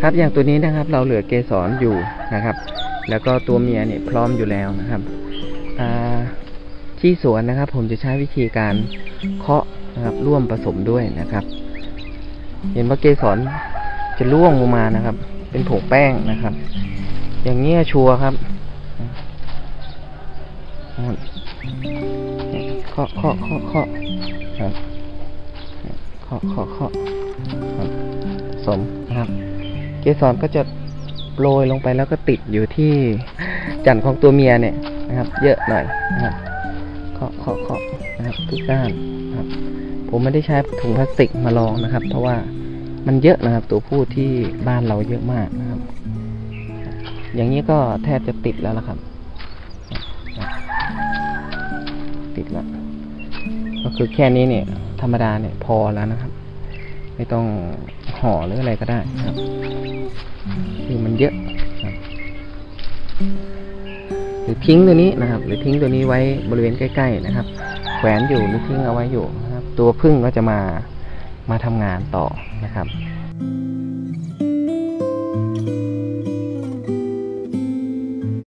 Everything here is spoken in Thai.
ครับอย่างตัวนี้นะครับเราเหลือเกสรอยู่นะครับ แล้วก็ตัวเมียเนี่ยพร้อมอยู่แล้วนะครับที่สวนนะครับ ผมจะใช้วิธีการเคาะนะครับร่วมผสมด้วยนะครับ เห็นว่าเกสรจะร่วงลงมานะครับ เป็นผงแป้งนะครับ อย่างนี้ยชัวร์ครับเคาะเคาะเคาะเคาะครับาะเคาะเคาะสมนะครับ เกสรก็จะโรยลงไปแล้วก็ติดอยู่ที่จันทร์ของตัวเมียเนี่ยนะครับ เยอะหน่อยนะครับเคาะเคาะเคาะนะครับทุกด้านนะครับ ผมไม่ได้ใช้ถุงพลาสติกมาลองนะครับ เพราะว่ามันเยอะนะครับ ตัวผู้ที่บ้านเราเยอะมากนะครับ อย่างนี้ก็แทบจะติดแล้วละครับ ติดแล้ว คือแค่นี้เนี่ย ธรรมดาเนี่ยพอแล้วนะครับ ไม่ต้องห่อหรืออะไรก็ได้นะครับ คือมันเยอะครับหรือทิ้งตัวนี้นะครับ หรือทิ้งตัวนี้ไว้บริเวณใกล้ ๆ นะครับ แขวนอยู่หรือทิ้งเอาไว้อยู่นะครับ ตัวพึ่งก็จะมามาทำงานต่อนะครับ